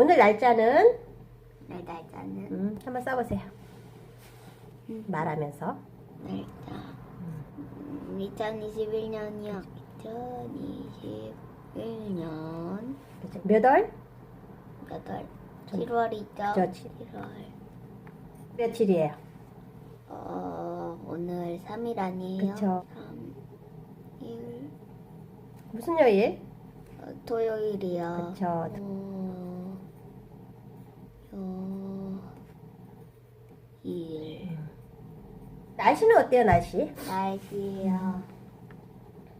오늘 날짜는 내 날짜는 음, 한번 써보세요. 음. 말하면서. 날짜 2021년이요 2021년 그죠? 몇 월? 몇 월? 7월이죠? 그렇지. 7월 며칠이에요? 어, 오늘 3일 아니에요? 그쵸. 3, 1, 무슨 요일? 어, 토요일이요 그쵸. 어, 요, 일 날씨는 어때요, 날씨? 날씨요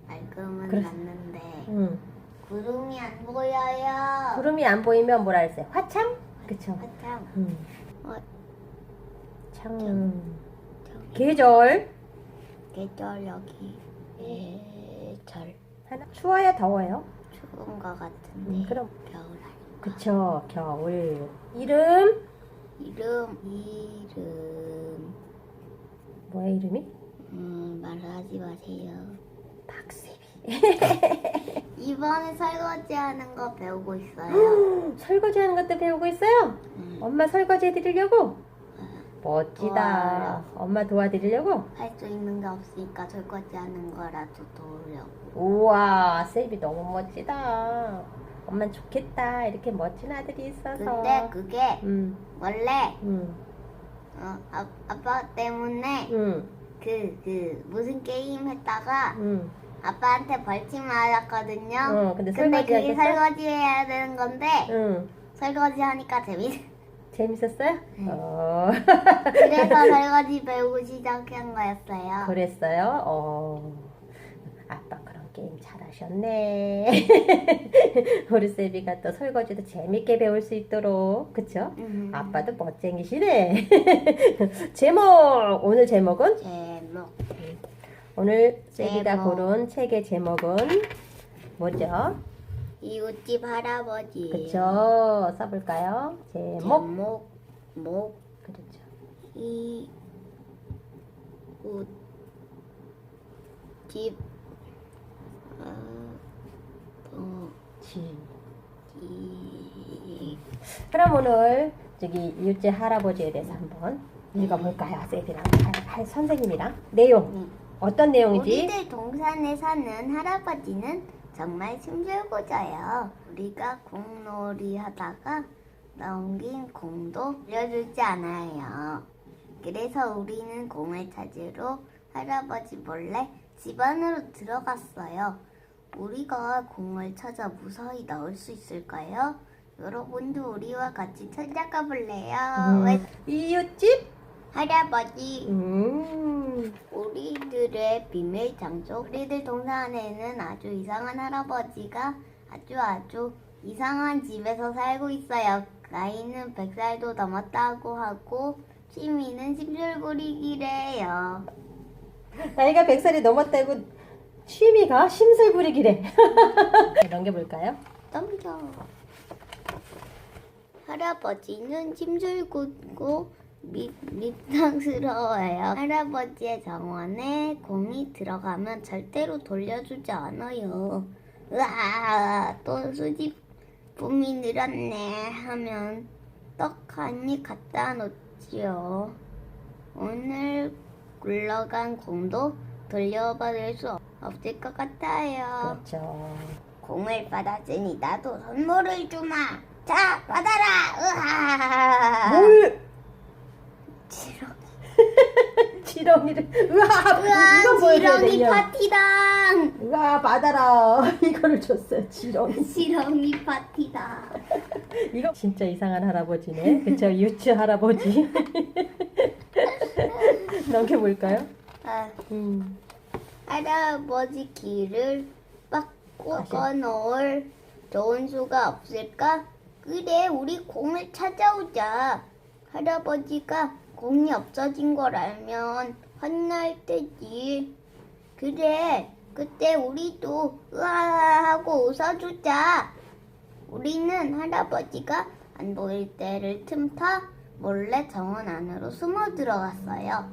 맑음은 그래. 났는데 음. 구름이 안 보여요 구름이 안 보이면 뭐라 그랬어요? 화창? 그쵸. 화창 음. 어, 창. 저기 계절. 계절 여기 계절 하나. 추워요, 더워요? 추운 것 같은데 음, 그럼. 겨울 아니 그쵸, 겨울. 이름? 이름 이름 뭐야, 이름이? 음 말하지 마세요 박세비. 이번에 설거지 하는 거 배우고 있어요 설거지 하는 것도 배우고 있어요? 음, 엄마 설거지 해드리려고? 멋지다. 엄마 도와드리려고? 할 수 있는 게 없으니까 설거지 하는 거라도 도우려고 우와, 세이비 너무 멋지다. 엄만 좋겠다. 이렇게 멋진 아들이 있어서. 근데 그게 음, 원래 음, 어, 아, 아빠 때문에 음, 그, 그 무슨 게임 했다가 음. 아빠한테 벌칙 맞았거든요. 어, 근데 설거지 그게 하겠어? 설거지 해야 되는 건데 응. 설거지 하니까 재밌. 재밌었어요? 네. 어. 그래서 설거지 배우고 시작한 거였어요. 그랬어요? 어. 아빠 게임 잘하셨네. 우리 세비가 또 설거지도 재밌게 배울 수 있도록. 그쵸? 음. 아빠도 멋쟁이시네. 제목! 오늘 제목은? 제목 오늘 세비가 제목. 고른 책의 제목은 뭐죠? 이웃집 할아버지. 그쵸? 써볼까요? 제목. 제목 목 그렇죠. 이웃집 어, 어, 지. 이 그럼 오늘 저기 이웃집 할아버지에 대해서 한번 읽어볼까요? 세비랑 할, 할 선생님이랑 내용 음. 어떤 내용이지? 우리들 동산에 사는 할아버지는 정말 힘들고져요. 우리가 공놀이 하다가 넘긴 공도 빌려주지 않아요. 그래서 우리는 공을 찾으러 할아버지 몰래 집 안으로 들어갔어요. 우리가 공을 찾아 무사히 나올 수 있을까요? 여러분도 우리와 같이 찾아가 볼래요? 음, 왜 이웃집? 할아버지 음, 우리들의 비밀 장소. 우리들 동산에는 아주 이상한 할아버지가 아주 아주 이상한 집에서 살고 있어요. 나이는 100살도 넘었다고 하고 취미는 심술 부리기래요. 나이가 100살이 넘었다고 취미가 심술 부리기래. 넘겨볼까요? 넘겨. 할아버지는 밉, 밉상스러워요. 할아버지의 정원에 공이 들어가면 절대로 돌려주지 않아요. 으아, 또 수집품이 늘었네 하면 떡한입 갖다 놓지요. 오늘 굴러간 공도 돌려받을 수 없- 없을 것 같아요. 그렇죠. 공을 받았으니 나도 선물을 주마. 자, 받아라. 으하. 뭘? 지렁이. 지렁이를. 이거 으아, 보여줘야 지렁이 되냐? 파티당. 우와, 받아라. 이거를 줬어요, 지렁이. 지렁이 파티다. 이거 진짜 이상한 할아버지네. 그쵸? 유치 할아버지. 넘겨볼까요? 아, 음. 할아버지 길을 빡 꽂아 놓을 좋은 수가 없을까? 그래, 우리 공을 찾아오자. 할아버지가 공이 없어진 걸 알면 혼날 테지. 그래, 그때 우리도 으아 하고 웃어주자. 우리는 할아버지가 안 보일 때를 틈타 몰래 정원 안으로 숨어 들어갔어요.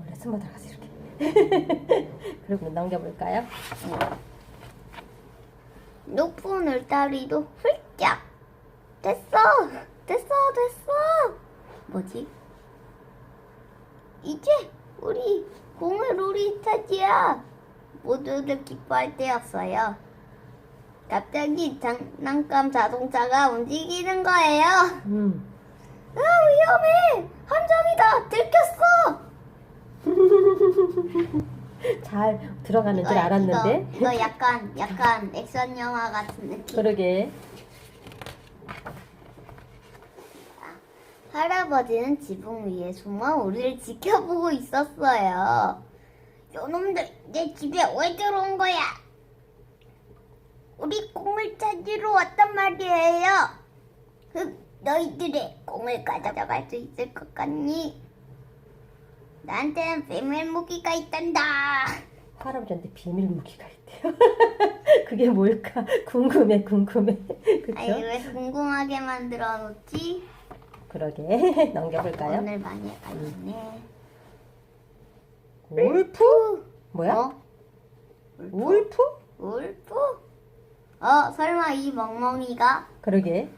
원래 숨어 들어가서. 그리고 넘겨볼까요? 높은 울타리도 훌쩍 됐어. 할아버지? 이제 우리 공을 우리 차지야. 모두들 기뻐할 때였어요. 갑자기 장난감 자동차가 움직이는 거예요. 음. 아 위험해! 함정이다! 들켰어! 잘 들어가는 줄 이거- 알았는데. 이거, 이거 약간 약간 액션 영화 같은 느낌. 그러게. 할아버지는 지붕 위에 숨어 우리를 지켜보고 있었어요. 요놈들 내 집에 왜 들어온 거야? 우리 공을 찾으러 왔단 말이에요. 흑, 너희들의 공을 가져갈 수 있을 것 같니? 나한테는 비밀 무기가 있단다. 할아버지한테 비밀 무기가 있대요. 그게 뭘까? 궁금해, 궁금해. 그쵸? 왜 궁금하게 만들어 놓지? 그러게. 넘겨볼까요? 오늘 많이 알겠네. 울프? 뭐야? 어? 울프? 울프? 어, 설마 이 멍멍이가 그러게.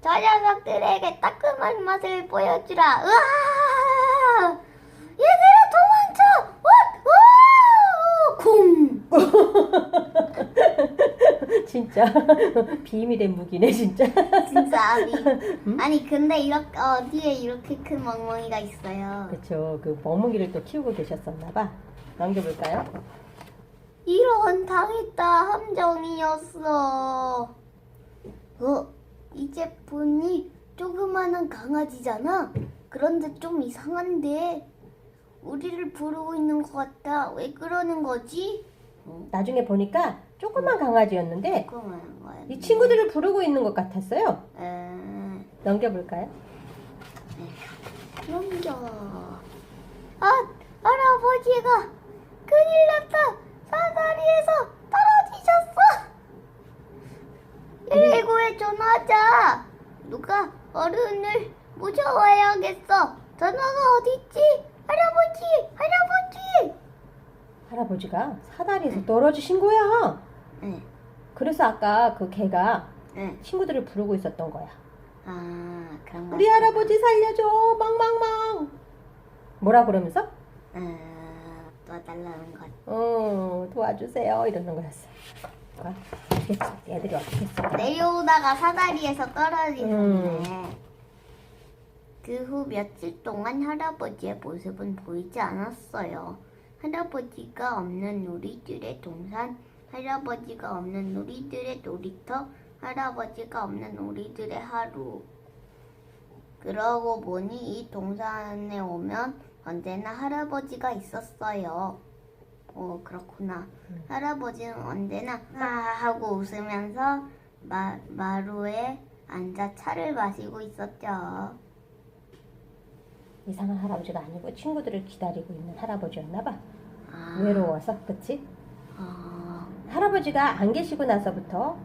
저 녀석들에게 따끔한 맛을 보여주라. 으아! 쿵! 진짜 비밀의 무기네, 진짜. 진짜 아니. 아니 근데 이렇게 어디에 이렇게 큰 멍멍이가 있어요. 그쵸. 그 멍멍이를 또 키우고 계셨었나봐. 넘겨볼까요? 이런 당했다 함정이었어. 어, 이제 보니 조그마한 강아지잖아. 그런데 좀 이상한데 우리를 부르고 있는 것 같다. 왜 그러는 거지? 나중에 보니까 조그만 강아지였는데 조그마한 거야. 이 친구들을 부르고 있는 것 같았어요. 에, 넘겨볼까요? 넘겨. 아, 할아버지가 큰일 났다. 사다리에서 떨어지셨어. 119에 전화하자. 누가 어른을 모셔와야겠어. 전화가 어딨지? 할아버지, 할아버지. 할아버지가 사다리에서 떨어지신 거야. 네, 그래서 아까 그 개가 네. 친구들을 부르고 있었던 거야. 아, 그런 거. 우리 할아버지 살려줘, 망망망. 뭐라 그러면서? 아, 도와달라는 것. 어, 도와주세요. 이러는 거였어. 어떻게? 애들이 어떻게 했어? 내려오다가 사다리에서 떨어지셨네. 음. 그 후 며칠 동안 할아버지의 모습은 보이지 않았어요. 할아버지가 없는 우리들의 동산, 할아버지가 없는 우리들의 놀이터, 할아버지가 없는 우리들의 하루. 그러고 보니 이 동산에 오면 언제나 할아버지가 있었어요. 오, 그렇구나. 할아버지는 언제나 하 하고 웃으면서 마, 마루에 앉아 차를 마시고 있었죠. 이상한 할아버지가 아니고 친구들을 기다리고 있는 할아버지였나 봐. 아, 외로워서, 그치? 어, 할아버지가 안 계시고 나서부터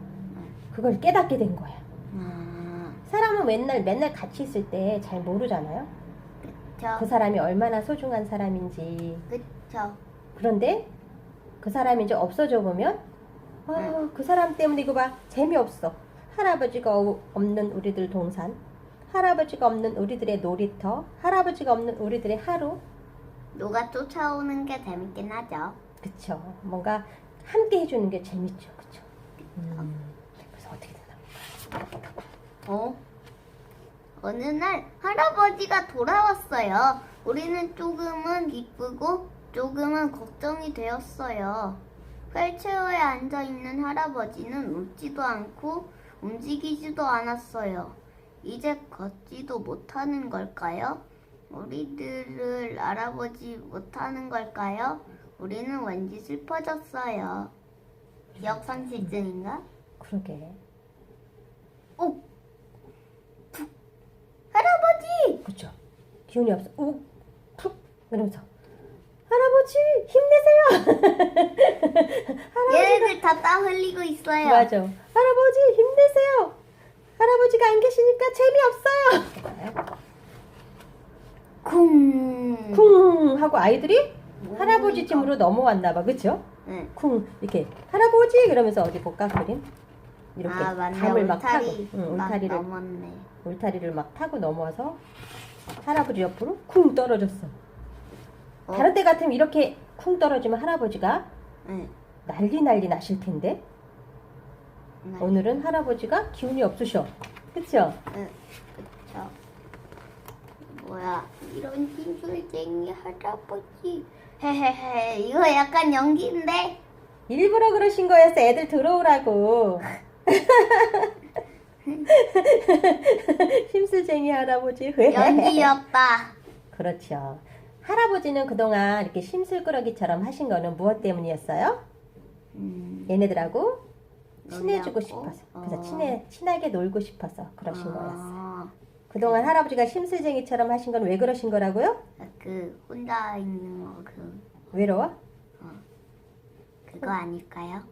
그걸 깨닫게 된 거야. 아, 사람은 맨날 맨날 같이 있을 때 잘 모르잖아요. 저, 그 사람이 얼마나 소중한 사람인지. 그쵸. 그런데 그 사람이 이제 없어져 보면 아, 그 사람 때문에 이거 봐 재미없어. 할아버지가 어- 없는 우리들 동산, 할아버지가 없는 우리들의 놀이터, 할아버지가 없는 우리들의 하루. 누가 쫓아오는 게 재밌긴 하죠. 그쵸. 뭔가 함께 해주는 게 재밌죠. 그쵸. 음, 그래서 어떻게 되나? 어? 어느 날 할아버지가 돌아왔어요. 우리는 조금은 기쁘고 조금은 걱정이 되었어요. 휠체어에 앉아 있는 할아버지는 웃지도 않고 움직이지도 않았어요. 이제 걷지도 못하는 걸까요? 우리들을 알아보지 못하는 걸까요? 우리는 왠지 슬퍼졌어요. 기억 상실증인가? 그러게. 오! 할아버지! 그쵸. 기운이 없어. 우, 푹. 이러면서 할아버지 힘내세요. 얘네들 다 땀 흘리고 있어요. 맞아. 할아버지 힘내세요. 할아버지가 안 계시니까 재미없어요. 쿵. 쿵 하고 아이들이 할아버지 팀으로 넘어왔나 봐. 그쵸? 네. 쿵 이렇게 할아버지 그러면서 어디 볼까 그림? 이렇게 아 맞네 담을 막 타고 울타리 응, 막 울타리를 넘었네. 울타리를 막 타고 넘어와서 할아버지 옆으로 쿵 떨어졌어. 어? 다른 때 같으면 이렇게 쿵 떨어지면 할아버지가 응. 난리 난리 나실 텐데 네. 오늘은 할아버지가 기운이 없으셔. 그쵸? 응. 그쵸. 뭐야 이런 진술쟁이 할아버지. 헤헤헤 이거 약간 연기인데. 일부러 그러신 거였어. 애들 들어오라고. 심술쟁이 할아버지. 왜? 연기였다. 그렇죠. 할아버지는 그동안 이렇게 심술꾸러기처럼 하신 거는 무엇 때문이었어요? 음. 얘네들하고 친해지고? 싶어서. 그래서 어. 친해, 친하게 놀고 싶어서 그러신 거였어요. 아, 그동안 할아버지가 심술쟁이처럼 하신 건 왜 그러신 거라고요? 그 혼자 있는 거그 외로워? 그거 아닐까요?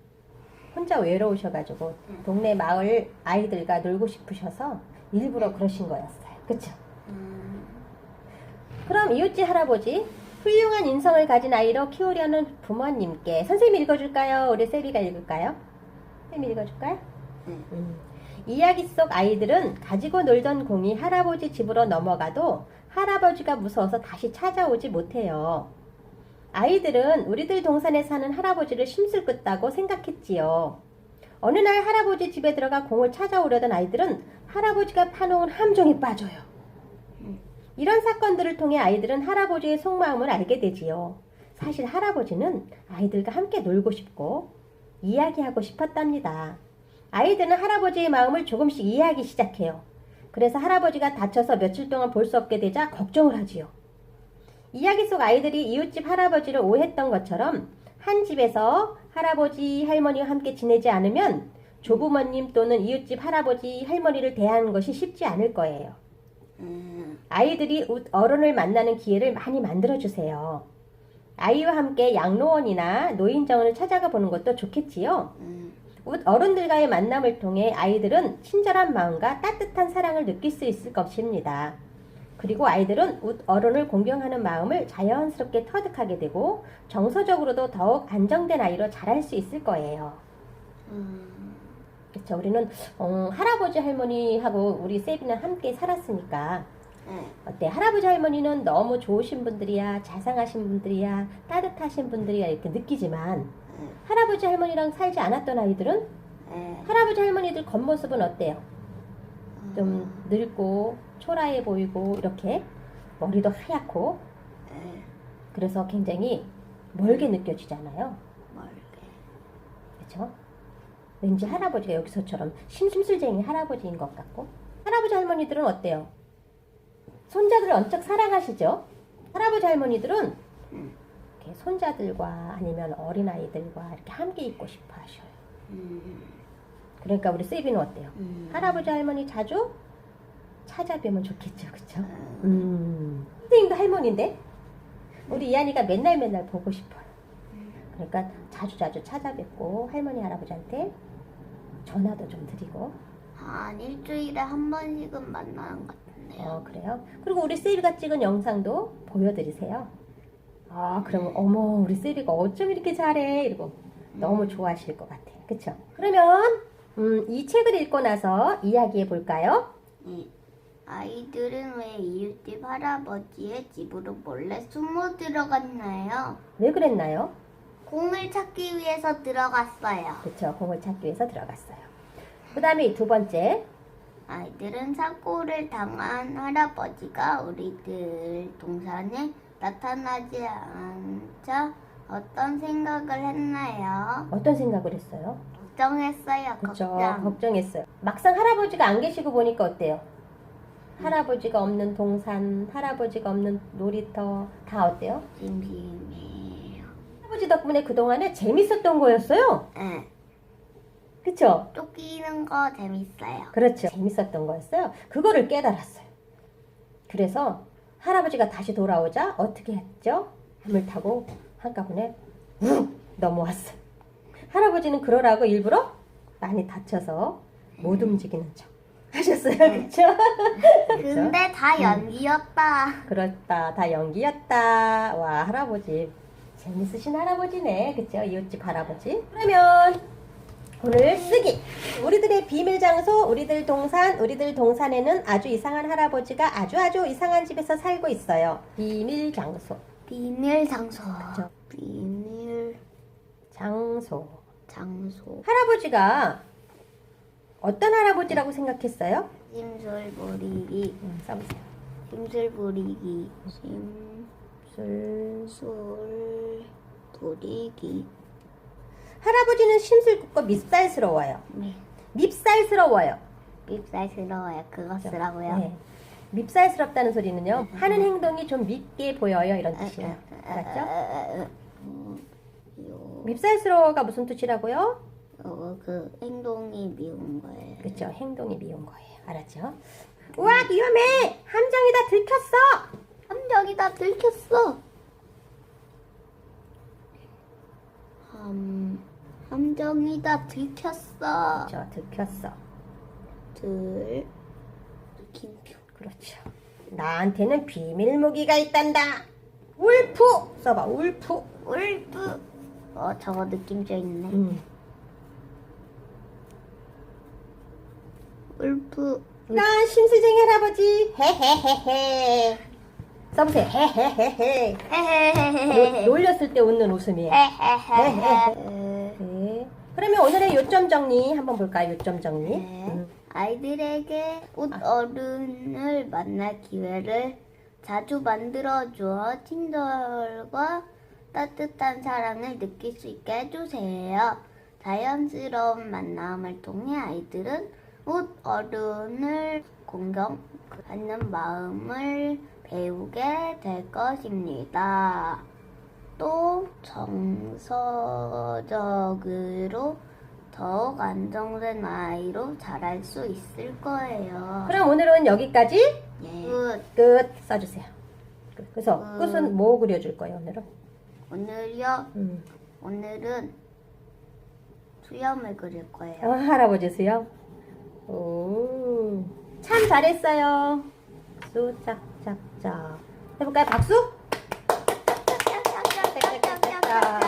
혼자 외로우셔가지고 동네 마을 아이들과 놀고 싶으셔서 일부러 그러신 거였어요. 그쵸? 음, 그럼 이웃집 할아버지 훌륭한 인성을 가진 아이로 키우려는 부모님께 선생님이 읽어줄까요? 우리 세비가 읽을까요? 쌤이 읽어줄까요? 네. 음. 이야기 속 아이들은 가지고 놀던 공이 할아버지 집으로 넘어가도 할아버지가 무서워서 다시 찾아오지 못해요. 아이들은 우리들 동산에 사는 할아버지를 심술 끄다고 생각했지요. 어느 날 할아버지 집에 들어가 공을 찾아오려던 아이들은 할아버지가 파놓은 함정에 빠져요. 이런 사건들을 통해 아이들은 할아버지의 속마음을 알게 되지요. 사실 할아버지는 아이들과 함께 놀고 싶고 이야기하고 싶었답니다. 아이들은 할아버지의 마음을 조금씩 이해하기 시작해요. 그래서 할아버지가 다쳐서 며칠 동안 볼 수 없게 되자 걱정을 하지요. 이야기 속 아이들이 이웃집 할아버지를 오해했던 것처럼 한 집에서 할아버지, 할머니와 함께 지내지 않으면 조부모님 또는 이웃집 할아버지, 할머니를 대하는 것이 쉽지 않을 거예요. 음, 아이들이 웃- 어른을 만나는 기회를 많이 만들어주세요. 아이와 함께 양로원이나 노인정원을 찾아가 보는 것도 좋겠지요. 음, 웃 어른들과의 만남을 통해 아이들은 친절한 마음과 따뜻한 사랑을 느낄 수 있을 것입니다. 그리고 아이들은 웃 어른을 공경하는 마음을 자연스럽게 터득하게 되고 정서적으로도 더욱 안정된 아이로 자랄 수 있을 거예요. 음, 그렇죠. 우리는 어, 할아버지 할머니하고 우리 세비는 함께 살았으니까 네. 어때? 할아버지 할머니는 너무 좋으신 분들이야, 자상하신 분들이야, 따뜻하신 분들이야 이렇게 느끼지만 네. 할아버지 할머니랑 살지 않았던 아이들은 네. 할아버지 할머니들 겉모습은 어때요? 음, 좀 늙고 초라해 보이고 이렇게 머리도 하얗고 네. 그래서 굉장히 멀게 느껴지잖아요. 멀게. 그렇죠? 왠지 할아버지가 여기서처럼 심심술쟁이 할아버지인 것 같고 할아버지 할머니들은 어때요? 손자들을 엄청 사랑하시죠? 할아버지 할머니들은 이렇게 손자들과 아니면 어린아이들과 이렇게 함께 있고 싶어 하셔요. 음, 그러니까 우리 세비는 어때요? 음. 할아버지 할머니 자주 찾아뵈면 좋겠죠, 그쵸? 음, 음. 선생님도 할머니인데 우리 이한이가 맨날 맨날 보고 싶어요. 그러니까 자주 자주 찾아뵙고 할머니 할아버지한테 전화도 좀 드리고. 한 일주일에 한 번씩은 만나는 것 같 은데요. 어 그래요. 그리고 우리 세비가 찍은 영상도 보여드리세요. 아 그러면 어머 우리 세비가 어쩜 이렇게 잘해 이러고 너무 좋아하실 것 같아요. 그쵸? 그러면 음, 이 책을 읽고 나서 이야기해 볼까요? 네. 아이들은 왜 이웃집 할아버지의 집으로 몰래 숨어 들어갔나요? 왜 그랬나요? 공을 찾기 위해서 들어갔어요. 그쵸 공을 찾기 위해서 들어갔어요. 그 다음에 두 번째 아이들은 사고를 당한 할아버지가 우리들 동산에 나타나지 않자 어떤 생각을 했나요? 어떤 생각을 했어요? 걱정했어요. 그쵸 걱정. 걱정했어요. 막상 할아버지가 안 계시고 보니까 어때요? 할아버지가 없는 동산, 할아버지가 없는 놀이터 다 어때요? 심심해요. 할아버지 덕분에 그동안에 재밌었던 거였어요. 네. 그쵸? 쫓기는 거 재밌어요. 그렇죠. 재밌었던 거였어요. 그거를 깨달았어요. 그래서 할아버지가 다시 돌아오자 어떻게 했죠? 함을 타고 한꺼번에 훅 넘어왔어요. 할아버지는 그러라고 일부러 많이 다쳐서 못 움직이는 척 하셨어요. 그렇죠? 근데 다 연기였다. 그렇다. 다 연기였다. 와, 할아버지. 재밌으신 할아버지네. 그쵸? 이웃집 할아버지. 그러면, 오늘 쓰기. 우리들의 비밀 장소, 우리들 동산, 우리들 동산에는 아주 이상한 할아버지가 아주 아주 이상한 집에서 살고 있어요. 비밀 장소. 비밀 장소. 그죠. 비밀 장소. 장소. 할아버지가 어떤 할아버지라고 생각했어요? 심술 부리기. 음, 써보세요. 심술 부리기. 술. 심술 부리기. 할아버지는 심술궂고 밉살스러워요. 네. 밉살스러워요. 밉살스러워요. 그거 쓰라고요. 네. 밉살스럽다는 소리는요. 하는 행동이 좀 밉게 보여요. 이런 뜻이에요. 알았죠? 어, 요, 밉살스러워가 무슨 뜻이라고요? 어, 그 행동이 미운 거예요. 그렇죠. 행동이 미운 거예요. 알았죠? 우와 위험해! 함정이 다 들켰어! 함정이 다 들켰어. 함 함정이 다 들켰어. 그렇죠. 들켰어. 들 김표. 그렇죠. 나한테는 비밀 무기가 있단다. 울프 써봐. 울프. 울프. 어 저거 느낌져 있네. 음. 울프. 난 심술쟁이 할아버지. 헤헤헤헤. 써보세요. 헤헤헤헤. 놀렸을 때 웃는 웃음이에요. 헤헤헤헤. 네. 그러면 오늘의 요점 정리 한번 볼까요? 요점 정리. 네. 음. 아이들에게 옷 어른을 만날 기회를 자주 만들어 주어 친절과 따뜻한 사랑을 느낄 수 있게 해주세요. 자연스러운 만남을 통해 아이들은 옷 어른을 공경하는 마음을 배우게 될 것입니다. 또 정서적으로 더욱 안정된 아이로 자랄 수 있을 거예요. 그럼 오늘은 여기까지 예. 끝 써주세요. 끝. 그래서 음. 끝은 뭐 그려줄 거예요 오늘은? 오늘요. 음. 오늘은 수염을 그릴 거예요. 어, 할아버지 수요. 오, 참 잘했어요. 박수 짝짝짝 해볼까요? 박수? 짝짝짝짝